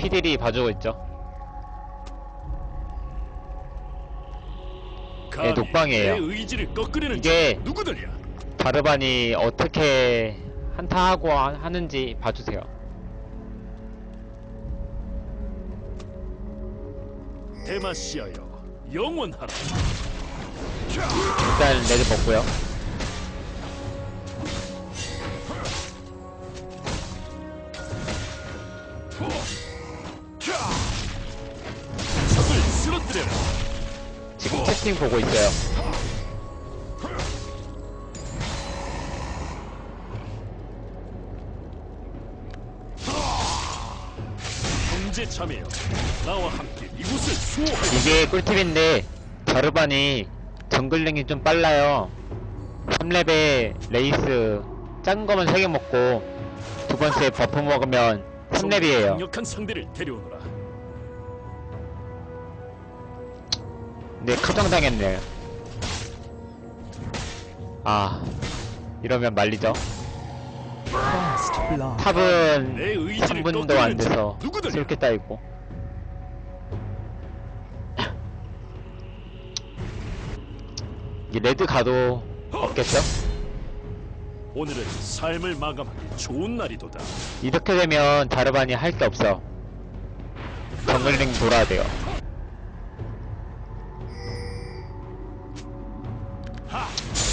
피들이 봐주고 있죠. 감히 녹방이에요. 이게- 누구들이야? 다르반이 어떻게 한타하고 하- 하는지 봐주세요. 영원하라. 일단 레드 먹고요. 채팅 보고 있어요. 나와 함께 이곳을 이게 꿀팁인데 자르반이 정글링이 좀 빨라요 3렙에 레이스 짠 거면 3개 먹고 두 번째 버프 먹으면 3렙이에요 강력한 상대를 데려오너라. 근데 커정당했네 아 이러면 말리죠. 탑은 내 의지를 3분도 꺾으려는 안 돼서 자가 누구들이야? 쓸게 따이고 이 레드 가도 없겠죠? 오늘은 삶을 마감하기 좋은 날이도다. 이렇게 되면 자르반이 할 게 없어. 정글링 돌아야 돼요.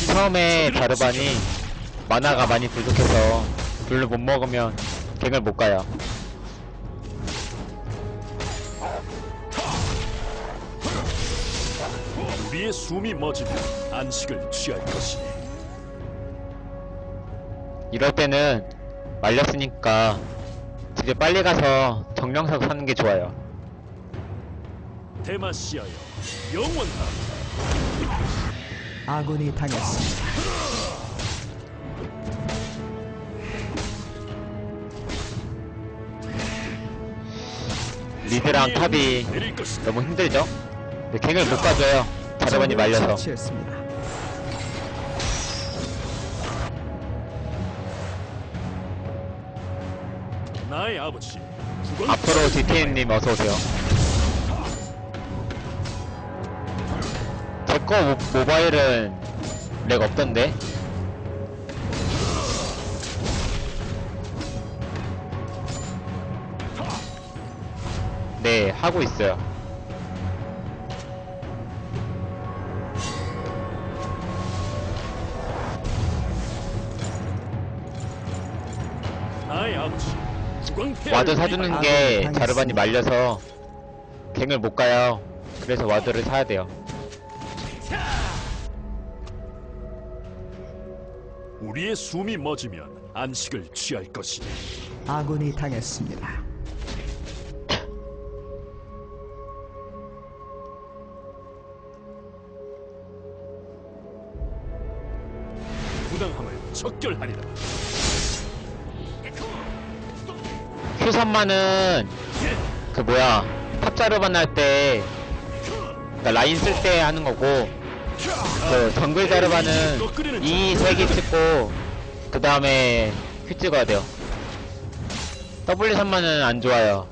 처음에 자르반이 만화가 많이 부족해서 블루 못 먹으면 갱을 못 가요. 우리의 숨이 멎으면 안식을 취할 것이니 이럴 때는 말렸으니까 집에 빨리 가서 정령석 사는 게 좋아요. 데마시아여 영원하라. 아군이 당했습니다. 리드랑 탑이. 너무 힘들죠? 근데 갱을 못 가져요. 자르반이 말려서. 처치했습니다. 나의 아버지 국왕 앞으로 DTN님 어서오세요. 제거 모바일은 렉 없던데? 네, 하고 있어요. 와드 사주는 게 아, 자르반이 말려서 갱을 못 가요. 그래서 와드를 사야 돼요. 우리의 숨이 멎으면 안식을 취할 것이니 아군이 당했습니다. 부당함을 척결하리라. Q3만은 그 뭐야 탑자르반 할때 그러니까 라인 쓸 때 하는 거고 그 정글 자르반은 이세 개 찍고 그 다음에 큐 찍어야 돼요. W3만은 안 좋아요.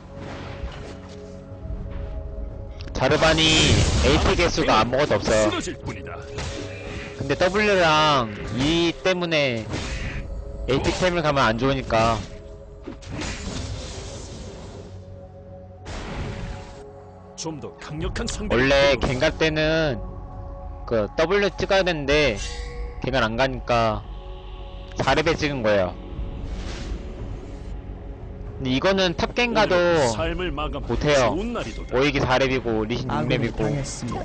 자르반이 AP 개수가 아무것도 없어요. 근데 W랑 E 때문에 AP템을 가면 안 좋으니까. 원래 갱갈 때는 그 W 찍어야 되는데 갱을 안 가니까 4렙에 찍은 거예요. 근데 이거는 탑갱 가도 삶을 마감 못해요. 오익이 4렙이고 리신 아군이 6렙이고 당했습니다.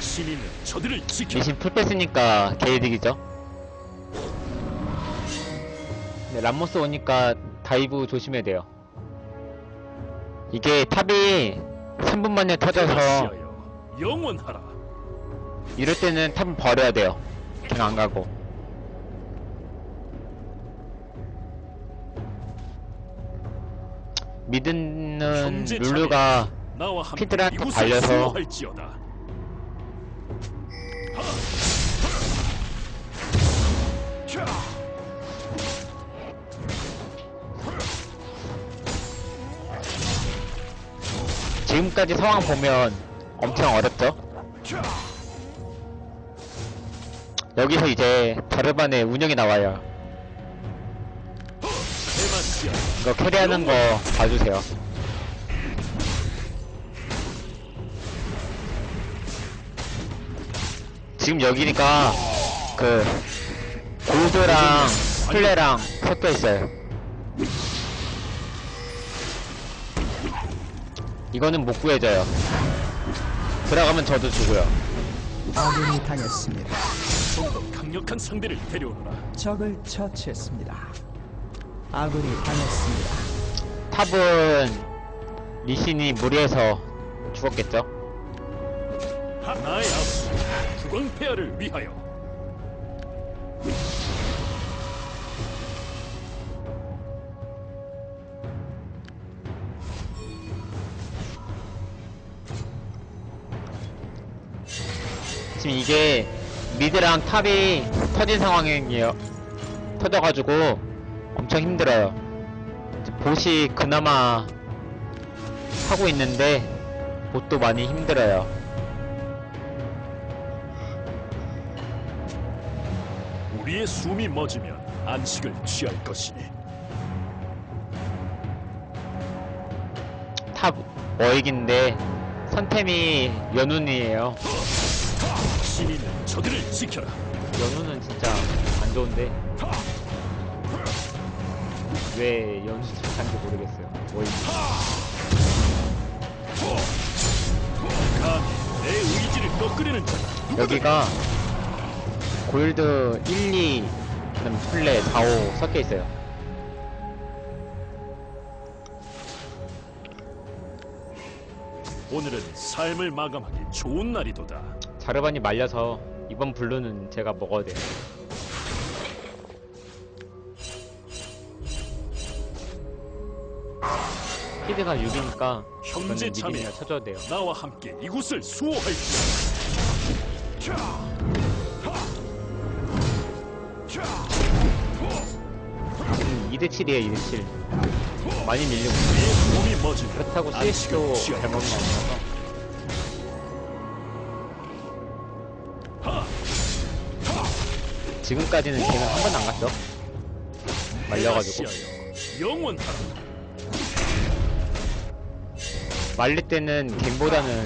시민은 저들을 지켜. 리신 풀 뺐으니까 개이득이죠. 람모스 오니까 다이브 조심해야 돼요. 이게 탑이 3분 만에 터져서 영원하라. 이럴 때는 탑을 버려야 돼요. 그냥 안 가고. 형제 룰루가 나와 함께 피드한테 이곳을 발려서 수호할지어다. 지금까지 상황 보면 엄청 어렵죠? 여기서 이제 자르반의 운영이 나와요. 이거 캐리하는 거 봐주세요. 지금 여기니까 그 골드랑 플레랑 섞여 있어요. 이거는 못 구해져요. 들어가면 저도 죽어요. 아군이 당했습니다. 좀더 강력한 상대를 데려오너라. 적을 처치했습니다. 아군이 당했습니다. 탑은 리신이 무리해서 죽었겠죠? 나의 아버지 국왕폐하를 위하여 지금 이게 미드랑 탑이 터진 상황이에요. 터져가지고 엄청 힘들어요. 이제 보시 그나마 하고 있는데 보도 많이 힘들어요. 우리의 숨이 멎으면 안식을 취할 것이니 탑 워익인데 선템이 연운이에요. 신이는 저들을 지켜라. 연운은 진짜 안 좋은데 왜 연운이 좋다는지 모르겠어요. 워익이. 감히 내 의지를 꺾으려는 누구든 여기가 골드 1, 2, 그다음 플레 4, 5 섞여 있어요. 오늘은 삶을 마감하기 좋은 날이도다. 자르반이 말려서 이번 블루는 제가 먹어야 돼요. 피드가 6이니까 형제 저는 자매. 미리미가 쳐줘야 돼요. 나와 함께 이곳을 수호할지어다. 지금 2대 7이에요, 2대 7. 많이 밀리고 있어요. 몸이 멎으면 그렇다고 CS도 취할 잘 먹는 거 것이니. 아니라서. 지금까지는 걔는 한 번도 안 갔어. 말려가지고. 영원하라. 말릴 때는 갱보다는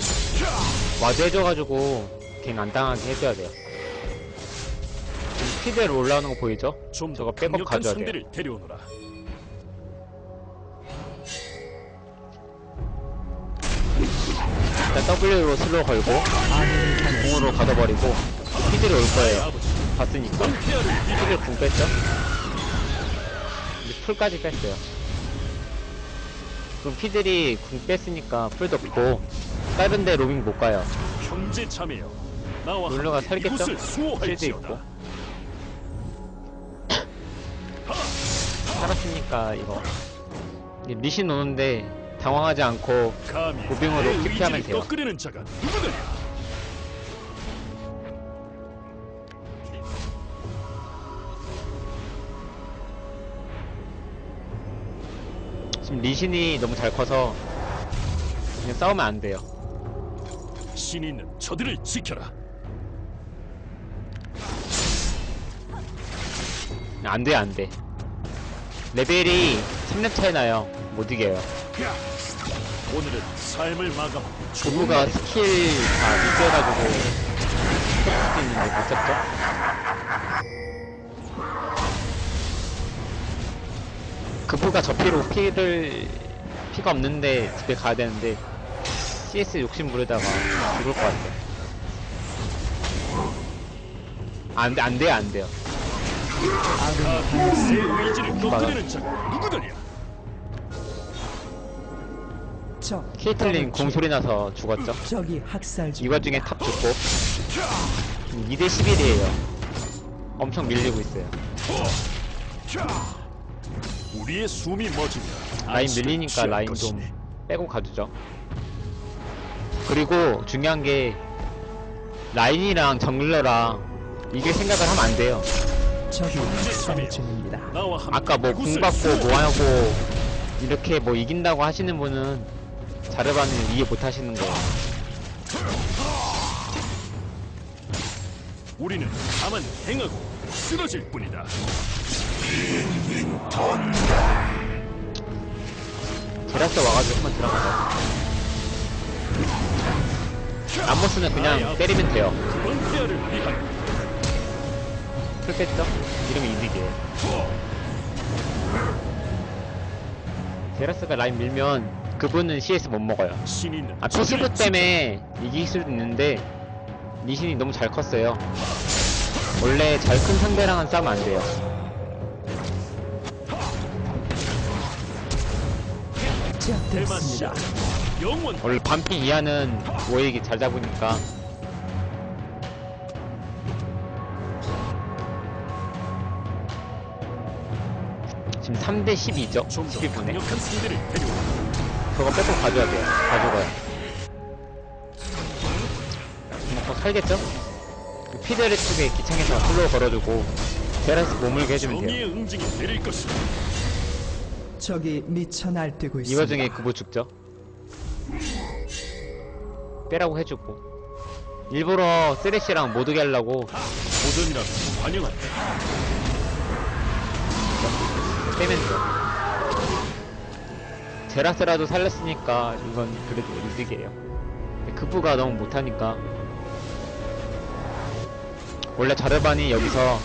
와드 해줘가지고 갱 안 당하게 해줘야 돼요. 지금 피드로 올라오는 거 보이죠? 좀 저거 더 백업 가져야 돼요. 상대를 데려오너라. 일단 W로 슬로우 걸고. 공으로 가둬버리고 피드로 올 거예요. 봤으니까. 피드를 궁 뺐죠? 근데 풀까지 뺐어요. 그럼 피들이 궁 뺐으니까 풀도 없고 다른 데 로밍 못 가요. 형제 나와 함께 살겠죠? 수호할지어다. 있고. 살았으니까 이거 리신 오는데 당황하지 않고 감히 무빙으로 내 TP 하면 의지를 돼요. 자가 지금 리신이 너무 잘 커서 그냥 싸우면 안 돼요. 신이 있는 저들을 지켜라. 안 돼, 안 돼. 레벨이 3렙 차이 나요. 못 이겨요. 오늘은 삶을 부부가 날이다. 스킬 다쓸수 있는데 못 잡죠? 그부가 저 피로 피를 피가 없는데 집에 가야 되는데 CS 욕심 부리다가 죽을 것 같아요. 안 돼, 안 돼요, 안 돼요. 아군이 감히 당했습니다. 내 의지를 꺾으려는 자가 누구더냐? 적 케이틀린 더블 궁 킬. 소리 나서 죽었죠? 적이 학살 중. 이 와중에 탑 죽고 2대 11이에요. 엄청 밀리고 있어요. 우리의 숨이 멎으면 라인 밀리니까 라인. 좀 빼고 가주죠. 그리고 중요한 게 라인이랑 정글러랑 이길 생각을 하면 안 돼요. 아까 뭐 궁 받고. 뭐 하고 이렇게 뭐 이긴다고 하시는 분은 자르바는 이해 못 하시는 거예요. 우리는 다만 행하고 쓰러질 뿐이다. 제라스 와가지고 한번 들어가자. 람모스는 그냥 때리면 돼요. 뺐죠? 이러면 이득이에요. 제라스가 라인 밀면 그분은 CS 못 먹어요. 아, 패시브 때문에 이길 수도 있는데 리신이 너무 잘 컸어요. 원래 잘 큰 상대랑은 싸우면 안 돼요. 제압되었습니다. 영원 원래 반피 이하는 워익이 잘 잡으니까 지금 3대 12죠? 좀 더 12분에 강력한 상대를 데려와 그거 빼고 가져야 돼요 가져가요 먹고 살겠죠? 그 피드레 쪽에 기창에서 슬로우 걸어주고 제라스 몸물게 해주면 돼요 정의의 응징이 내릴 것이다. 적이 미쳐 날뛰고 있습니다. 이 와중에 그거 죽죠? 빼라고 해주고 일부러 쓰레쉬랑 못 오게 하려고 도전이라면 환영한다. 빼면 돼요 제라스라도 살렸으니까 이건 그래도 이득이에요 근데 그부가 너무 못하니까 원래 자르반이 여기서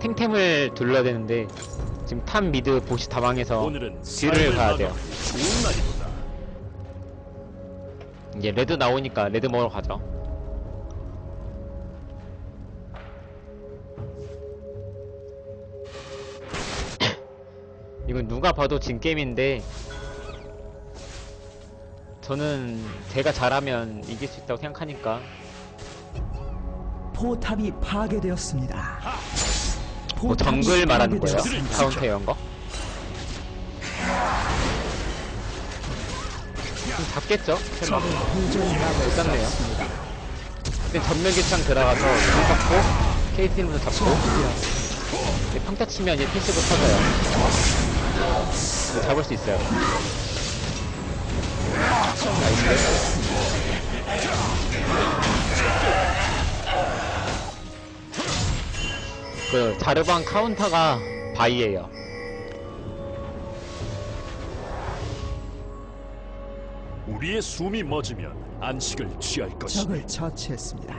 탱템을 둘러야 되는데 지금 탑 미드 보시 다방에서 오늘은 뒤를 삶을 가야 돼요. 좋은. 이제 레드 나오니까 레드 먹으러 가죠. 이건 누가 봐도 진 게임인데 저는 제가 잘하면 이길 수 있다고 생각하니까. 포탑이 파괴되었습니다. 뭐 정글 말하는 거예요? 카운터 이런 거? 좀 잡겠죠? 설마 쌌네요. 없습니다. 근데 전면 기창 들어가서 눈 잡고 KT님도 잡고. 네, 평타 치면 이제 패시브 터져요. 이거 잡을 수 있어요. 나이스. 그 자르반 카운터가 바이예요. 우리의 숨이 멎으면 안식을 취할 것이다. 적을 처치했습니다.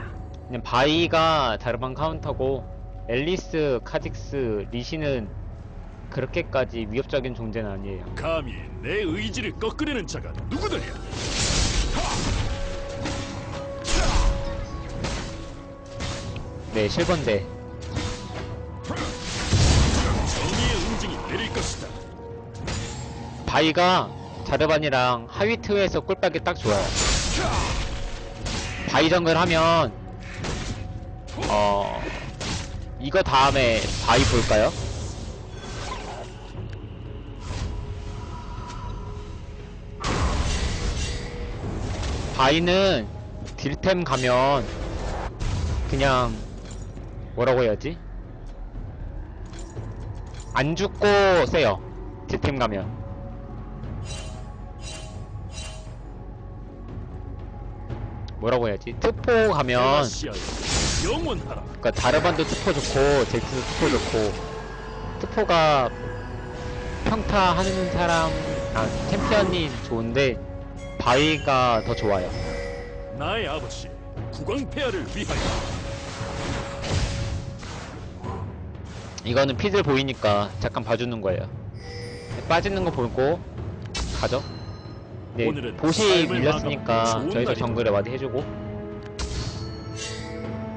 그냥 바이가 자르반 카운터고 앨리스, 카직스, 리시는 그렇게까지 위협적인 존재는 아니에요. 감히 내 의지를 꺾으려는 자가 누구더냐? 네, 실버인데 바이가 자르반이랑 하위 트에서 꿀빨기 딱 좋아요. 바이 정글 하면 어 이거 다음에 바이 볼까요? 바이는 딜템 가면 그냥 뭐라고 해야지? 안 죽고 세요. 딜템 가면. 뭐라고 해야지? 트포 가면. 그니까 다르반도 트포 좋고 잭스도 트포 좋고 트포가 평타 하는 사람 아 챔피언이 좋은데 바위가 더 좋아요 나의 아버지 국왕폐하를 위하여 이거는 피들 보이니까 잠깐 봐주는 거예요 빠지는 거 보고 가죠 네 오늘은 보시 삶을 밀렸으니까 마감하고 좋은 저희도 날이다. 정글에 와드 해주고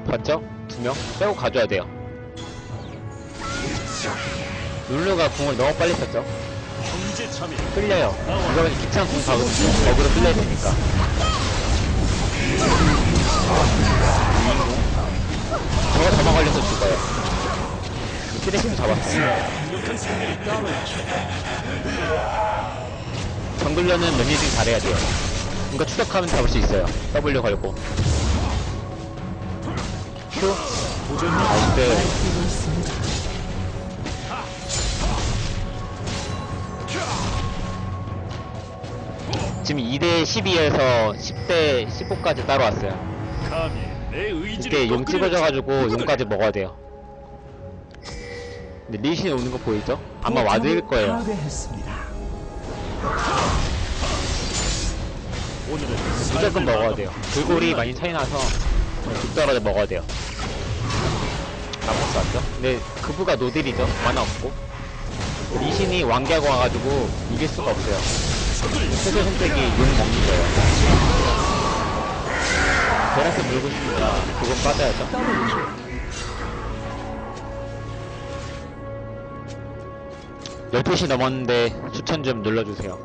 봤죠? 두명 빼고 가줘야 돼요 룰루가 궁을 너무 빨리 썼죠 형제 자매 끌려요. 이거는 귀찮은 공 가거든요. 어그로 끌려야 되니까. 저거 잡아 걸려서 죽어요. 쓰레기도 잡았어요. 강력한 정글러는 매니징 잘해야 돼요. 이거 추적하면 잡을 수 있어요. W 걸고. 큐. 나이스. 있습니다. 지금 2대 12에서 10대 15까지 따라왔어요. 감히 내 의지를 이때 용 누구들? 용까지 먹어야 돼요. 근데 리신 오는 거 보이죠? 아마 와드일 거예요. 파괴했습니다. 오늘은 무조건 먹어야. 돼요. 불골이 많이 차이 나서 뚝떨어져 먹어야 돼요. 아무것도 안 죠? 근데 그부가 노딜이죠. 만화 없고. 리신이 왕기하고 와가지고 이길 수가 없어요. 최소 선택이 용 먹는 거예요. 베라스 물고 싶으니까 그건 빠져야죠. 12시 넘었는데 추천 좀 눌러주세요.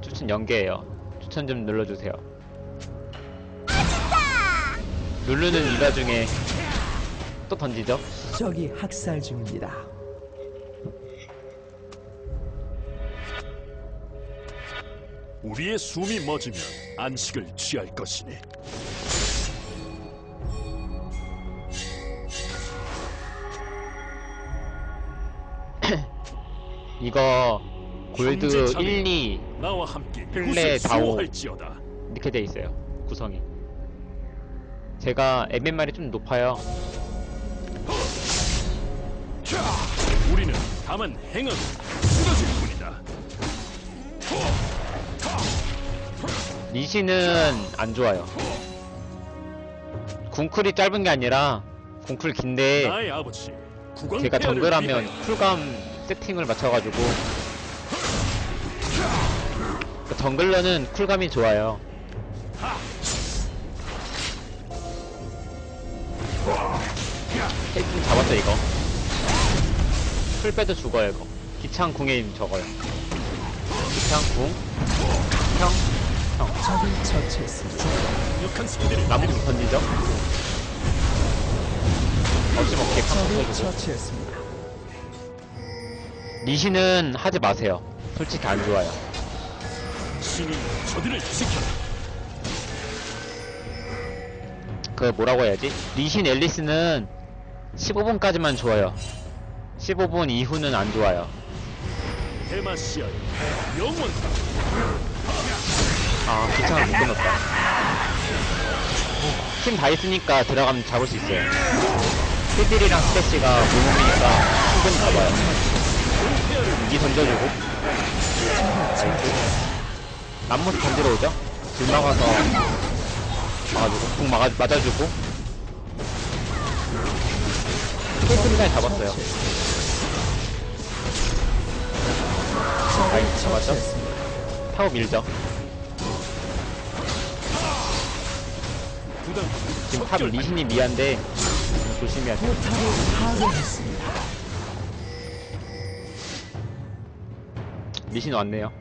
추천 연계예요. 추천 좀 눌러주세요. 누르는 이가 중에 또 던지죠? 적이 학살 중입니다. 우리의 숨이 멎으면 안식을 취할 것이니 이거 골드 형제 자매. 1, 2 나와 함께 플레 다오. 이렇게 돼 있어요. 구성이. 제가 MMR이 좀 높아요. 우리는 다만 행하고 쓰러질 뿐이다. 리시는 안 좋아요. 궁쿨이 짧은 게 아니라 궁쿨 긴데 제가 정글하면 쿨감 세팅을 맞춰가지고 그 정글러는 쿨감이 좋아요. 헬좀 잡았죠 이거. 풀 빼도 죽어요 이거. 기창 궁에 적어요. 기창 궁, 형, 나무 좀 던지죠. 없이 먹게 칸 적을 해주고. 리시는 하지 마세요. 솔직히 안 좋아요. 신이 저들을 지켜라. 그 뭐라고 해야지? 리신 앨리스는 15분까지만 좋아요. 15분 이후는 안 좋아요. 데마시아의 영원 아, 귀찮아 못 끊었다. 힘다 있으니까 들어가면 잡을 수 있어요. 피들이랑 스태시가 무몸이니까 충분히 잡아요. 이 던져주고. 남모스 던지러 오죠? 줄 막아서 막아주고, 궁 막아, 맞아주고. 스태시를 잡았어요. 나이스, 잡았죠? 타워 밀죠. 지금 탑 리신이 미한데 조심해야 돼. 포 리신 왔네요.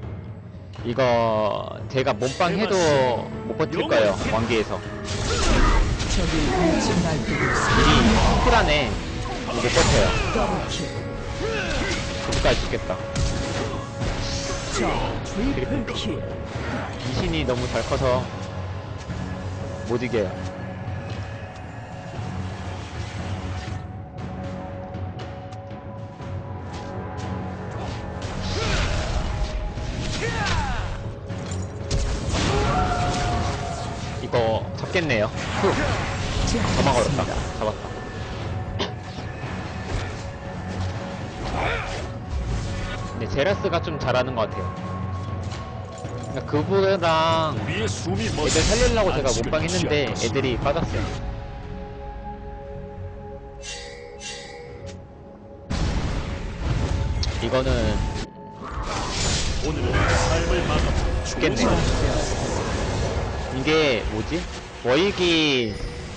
이거 제가 몸빵 해도 못 버틸 거예요. 왕기에서. 미리 쿨하네. 못 버텨요. 그까지 죽겠다. 리신이 너무 잘 커서 못 이겨요. 후. 저만 걸었다. 잡았다. 근데 제라스가 좀 잘하는 것 같아요. 그러니까 그분랑 우리의 숨이 멎으면 애들 살리려고 제가 안식을 몸빵 했는데. 애들이 빠졌어요. 이거는 오늘은 삶을 마감 죽겠네요. 이게 뭐지? 워익이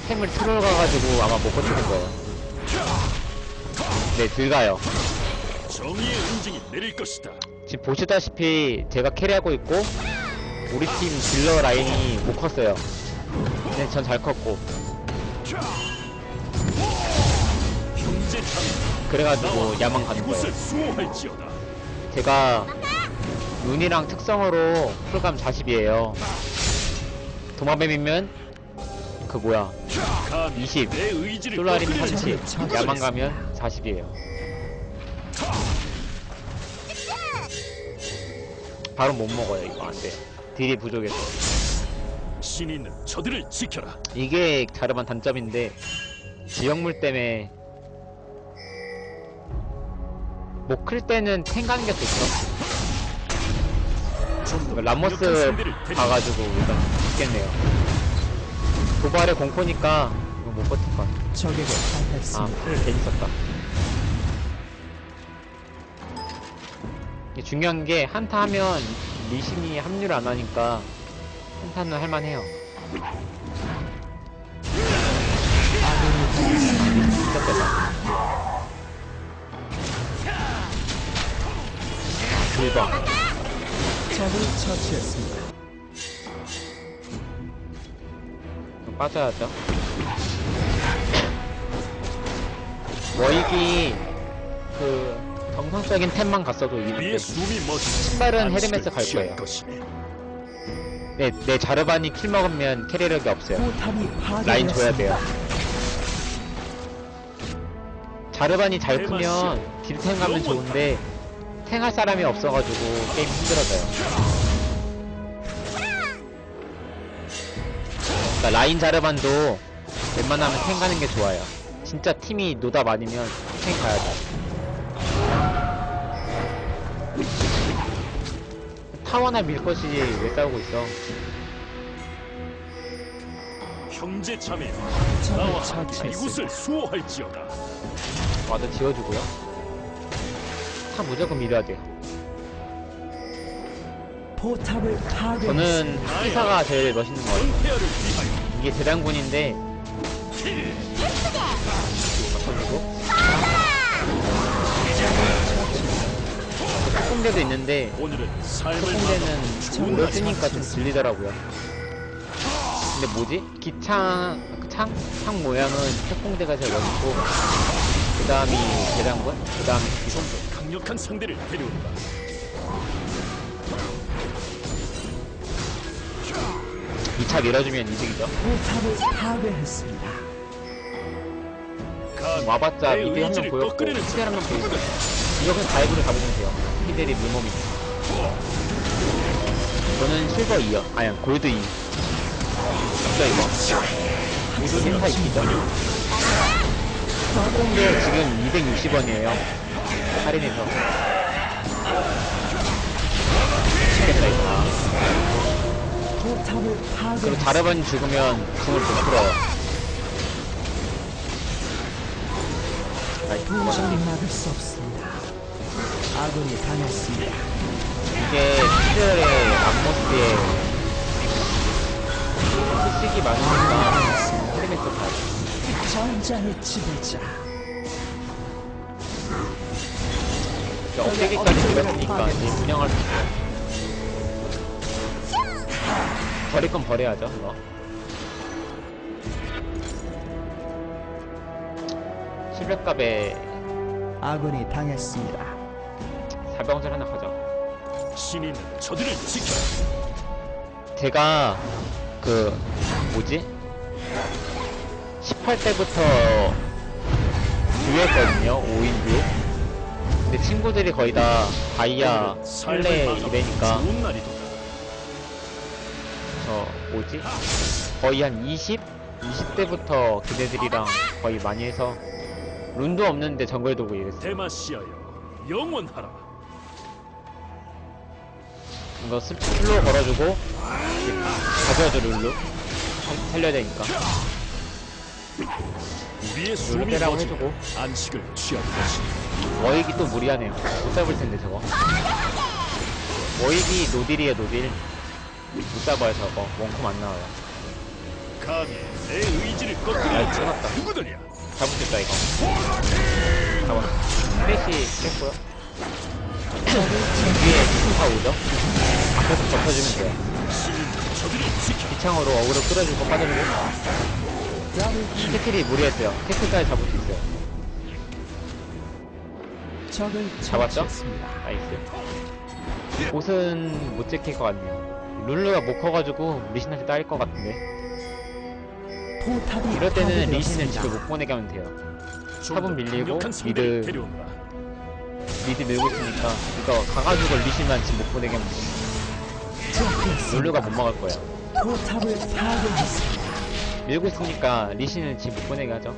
템을 틀어 가가지고 아마 못 버티는 거예요. 네, 들가요. 정의의 응징이 내릴 것이다. 지금 보시다시피 제가 캐리하고 있고 우리 팀 딜러 라인이 못 컸어요. 근데 전잘 컸고 형제 자매 그래가지고 야망 가는 거예요. 이곳을 수호할지어다. 제가 눈이랑 특성으로 풀감 40이에요. 도마뱀이면 그 뭐야 감히 20, 내 의지를 솔라림 꺾으려 30, 하지. 야망 가면 40이에요. 바로 못 먹어요 이거 안돼 딜이 부족해서 신이 있는 저들을 지켜라. 이게 자르반 단점인데 지역물 때문에 못클 때는 탱 가는 게 좋죠 라모스 데려. 가가지고 일단 죽겠네요 도발에 공포니까 이거 못 버틸 것 같아 적에게 아 당했습니다. 괜히 썼다 이게 중요한 게 한타 하면 리신이 합류를 안 하니까 한타는 할만해요 진짜 세다 대박 적을 처치했습니다. 빠져야죠. 워익이 그 정상적인 템만 갔어도 이기는데 신발은 헤르메스 갈 거예요. 것이네. 내, 내 자르반이 킬 먹으면 캐리력이 없어요. 라인 줘야. 돼요. 자르반이 잘 크면 딜템 가면 좋은데 탱할 사람이 없어가지고 게임 힘들어져요. 그러니까 라인 자르반도 웬만하면 탱 가는 게 좋아요. 진짜 팀이 노답 아니면 탱 가야 돼. 타워나 밀 것이 왜 싸우고 있어? 형제 적을 나와 함께. 이곳을 수호할지어다. 와도 지워주고요. 타 무조건 밀어야 돼요. 포탑을 파괴했습니다. 저는 피사가 제일 멋있는 것 같아요. 이게 대장군인데 특공대도 있는데 특공대는 오래 날 쓰니까 좀 질리더라고요. 근데 뭐지? 기창 그 창? 창 모양은 특공대가 제일 멋있고 그 다음이 대장군? 그 다음이 기성대 강력한 상대를 데려온다. 2차 밀어주면 이득이죠. 포탑을 파괴했습니다. 가 와봤자 내 미드 한명 의지를 보였고 히델 한명 보였고 이거 그냥 다이브를 잡으면 돼요. 히델이 물몸이. 저는 실버 2요 아니 골드 2 진짜 이거. 모두 센타 있기죠? 항공대 지금 260원이에요. 할인해서. 미치겠다 이거 포탑을 그리고 파괴했습니다. 자르반이 죽으면 궁을 못 풀어요 아이 도저히 막을 수 없습니다. 아군이 당했습니다. 이게 시들의 람모스의 수식이 많으니까 헤르메스 다 전장의 지배자. 어깨기까지 들었으니까 이제 운영할 수 있어요. 버릴 건 버려야죠, 이거. 실력값에 아군이 당했습니다. 사병술 하나 가져. 있는 저들을 지켜. 제가 그 뭐지? 18때부터 듀했거든요 5인 듀 근데 친구들이 거의 다 플레 마감하는 이래니까 좋은 날이다. 저 뭐지? 거의 한 20? 20대부터 걔네들이랑 거의 많이 해서 룬도 없는데 정글 도고 이랬어요 대마시아여 영원하라. 이거 스- 슬로우 걸어주고 가져야죠 룰루 살- 살려야 되니까 우리의 숨이 때라고 해주고. 안식을 취할. 워익이 또 무리하네요 못 잡을 텐데 저거 워익이 노딜이에요 노딜 못 잡아요 저거 원콤 안 나와요. 감히 내 의지를 아, 꺾으려 찍었다. 누구더냐? 잡을 수 있다 이거. 잡았어 프레시 깼고요. 위에 다 오죠? 앞에서 덮어주면 돼요. 기창으로 어그로 끌어주고 빠져주고. 캐틀이 무리했어요. 캐틀까지 잡을 수 있어요. 적을 잡았죠? 나이스. 옷은 못 지킬 것 같네요 룰루가 못 커가지고 리신한테 따일 것 같은데 포탑이 이럴 때는 리신을 파괴되었습니다. 집에 못 보내게 하면 돼요 좀 탑은 더 밀리고 미드. 데려온다. 미드 밀고 있으니까 이거 가가지고 리신만 집못 보내게 하면 돼 파괴했습니다. 룰루가 못 막을 거예요. 포탑을 파괴했습니다. 밀고 있으니까 리신은 집 못 보내게 하죠.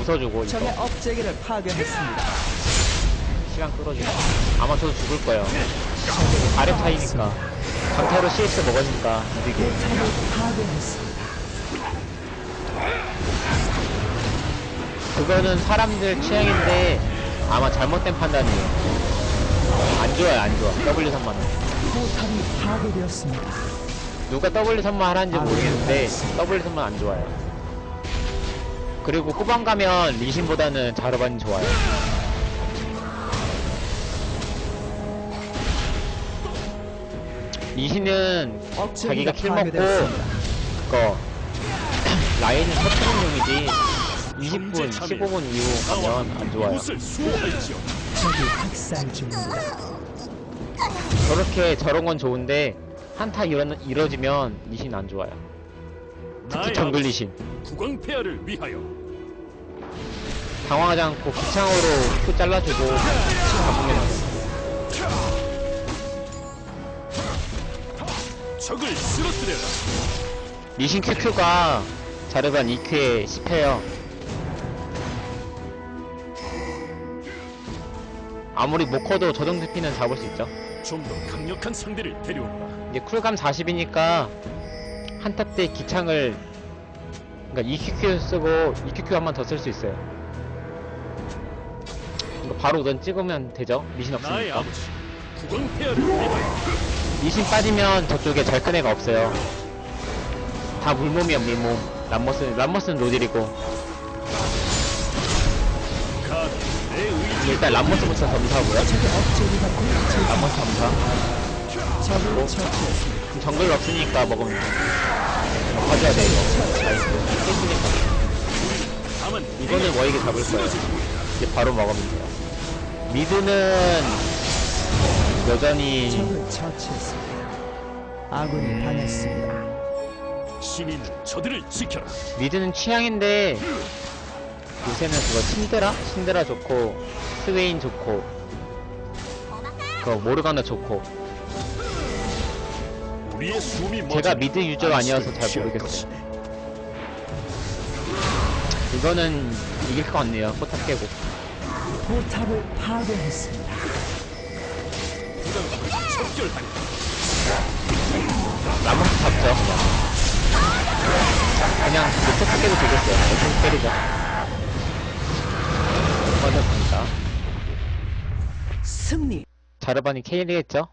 웃어주고 이거 적의 업체계를 파괴했습니다. 시간 끌어주고 아마 저도 죽을 거예요. 아래 차이니까 강타로 CS 포탑을 파괴했습니다. 그거는 사람들 취향인데 아마 잘못된 판단이에요. 안 좋아요, 안 좋아. W 파괴되었습니다. 누가 W 선만 하라는지 모르겠는데 W 선만 안 좋아요. 그리고 후반 가면 리신보다는 자르반이 좋아요. 리신은 자기가 킬 먹고. 그거 라인을 터트리는 용이지 20분, 경제 참여. 15분 이후 가면 안 좋아요. 저렇게 저런 건 좋은데 한타 이러, 이뤄지면 리신 안 좋아요. 특히 정글 리신. 국왕폐하를 위하여 당황하지 않고 기창으로 표 잘라주고 잡으면 적을 쓰러뜨려라 리신 QQ가 자르반 2큐에 10회요. 아무리 못 커도 저 정도 피는 잡을 수 있죠. 좀 더 강력한 상대를 데려온다 이제 쿨감 40이니까 한타 때 기창을 그러니까 2QQ 쓰고 2QQ 한 번 더 쓸 수 있어요. 이거 바로 우선 찍으면 되죠. 미신 나의 없으니까. 아버지 위하여 미신 빠지면 저쪽에 잘 큰 애가 없어요. 다 물몸이야 물몸. 람머스 람머스는 의지를 일단 람머스부터 점사하고요. 람머스 점사. 그럼 정글 없으니까 먹으면 돼. 가져야 돼 이거. 나이스. 이거는 워익이 잡을 거예요. 이제 바로 먹으면 돼요. 미드는 여전히 적을 처치했습니다. 아군이 당했습니다. 신인 저들을 지켜라 미드는 취향인데 요새는 그거 신드라? 신드라 좋고 스웨인 좋고 그 모르가나 좋고 우리의 숨이 제가 미드 유저가 아니어서 잘 모르겠어요. 이거는 이길 것 같네요. 포탑 깨고 포탑을 파괴했습니다. 라모스 잡죠 그냥 그냥 포탑 깨도 되겠어요. 계속 때리죠. 맞았습니다. 승리. 자르반이 캐리했죠?